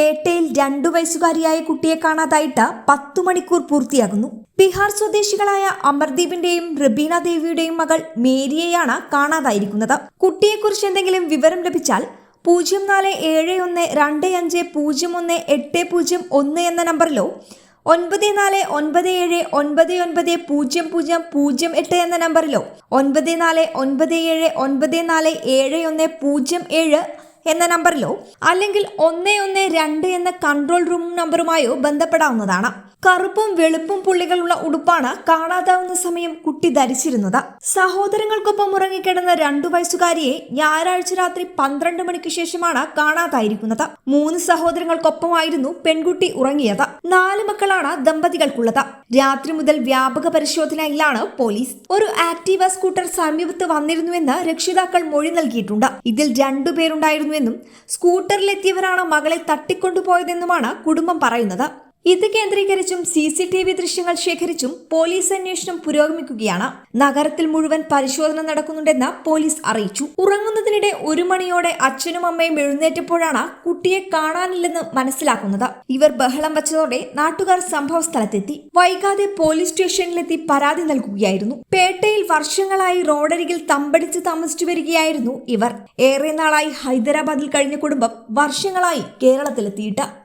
പേട്ടയിൽ രണ്ടു വയസ്സുകാരിയായ കുട്ടിയെ കാണാതായിട്ട് പത്തു മണിക്കൂർ പൂർത്തിയാകുന്നു. ബീഹാർ സ്വദേശികളായ അമർദീപിന്റെയും റബീന ദേവിയുടെയും മകൾ മേരിയെയാണ് കാണാതായിരിക്കുന്നത്. കുട്ടിയെക്കുറിച്ച് എന്തെങ്കിലും വിവരം ലഭിച്ചാൽ പൂജ്യം നാല് ഏഴ് ഒന്ന് രണ്ട് അഞ്ച് പൂജ്യം ഒന്ന് എട്ട് പൂജ്യം ഒന്ന് എന്ന നമ്പറിലോ ഒൻപത് നാല് ഒൻപത് ഏഴ് ഒൻപത് ഒൻപത് പൂജ്യം പൂജ്യം പൂജ്യം എട്ട് എന്ന നമ്പറിലോ ഒൻപത് നാല് ഒൻപത് ഏഴ് ഒൻപത് നാല് ഏഴ് ഒന്ന് പൂജ്യം ഏഴ് എന്ന നമ്പറിലോ അല്ലെങ്കിൽ ഒന്ന് ഒന്ന് രണ്ട് എന്ന കൺട്രോൾ റൂം നമ്പറുമായോ ബന്ധപ്പെടാവുന്നതാണ്. കറുപ്പും വെളുപ്പും പുള്ളികളുള്ള ഉടുപ്പാണ് കാണാതാവുന്ന സമയം കുട്ടി ധരിച്ചിരുന്നത്. സഹോദരങ്ങൾക്കൊപ്പം ഉറങ്ങിക്കിടന്ന രണ്ടു വയസ്സുകാരിയെ ഞായറാഴ്ച രാത്രി പന്ത്രണ്ട് മണിക്ക് ശേഷമാണ് കാണാതായിരിക്കുന്നത്. മൂന്ന് സഹോദരങ്ങൾക്കൊപ്പമായിരുന്നു പെൺകുട്ടി ഉറങ്ങിയത്. നാല് മക്കളാണ് ദമ്പതികൾക്കുള്ളത്. രാത്രി മുതൽ വ്യാപക പരിശോധനയിലാണ് പോലീസ്. ഒരു ആക്ടീവ സ്കൂട്ടർ സമീപത്ത് വന്നിരുന്നുവെന്ന് രക്ഷിതാക്കൾ മൊഴി നൽകിയിട്ടുണ്ട്. ഇതിൽ രണ്ടുപേരുണ്ടായിരുന്നുവെന്നും സ്കൂട്ടറിലെത്തിയവരാണ് മകളെ തട്ടിക്കൊണ്ടുപോയതെന്നുമാണ് കുടുംബം പറയുന്നത്. ഇത് കേന്ദ്രീകരിച്ചും സി സി ടി വി ദൃശ്യങ്ങൾ ശേഖരിച്ചും പോലീസ് അന്വേഷണം പുരോഗമിക്കുകയാണ്. നഗരത്തിൽ മുഴുവൻ പരിശോധന നടക്കുന്നുണ്ടെന്ന് പോലീസ് അറിയിച്ചു. ഉറങ്ങുന്നതിനിടെ ഒരു മണിയോടെ അച്ഛനും അമ്മയും എഴുന്നേറ്റപ്പോഴാണ് കുട്ടിയെ കാണാനില്ലെന്ന് മനസ്സിലാക്കുന്നത്. ഇവർ ബഹളം വച്ചതോടെ നാട്ടുകാർ സംഭവ സ്ഥലത്തെത്തി വൈകാതെ പോലീസ് സ്റ്റേഷനിലെത്തി പരാതി നൽകുകയായിരുന്നു. പേട്ടയിൽ വർഷങ്ങളായി റോഡരികിൽ തമ്പടിച്ച് താമസിച്ചു വരികയായിരുന്നു ഇവർ. ഏറെ നാളായി ഹൈദരാബാദിൽ കഴിഞ്ഞ കുടുംബം വർഷങ്ങളായി കേരളത്തിലെത്തിയിട്ട്.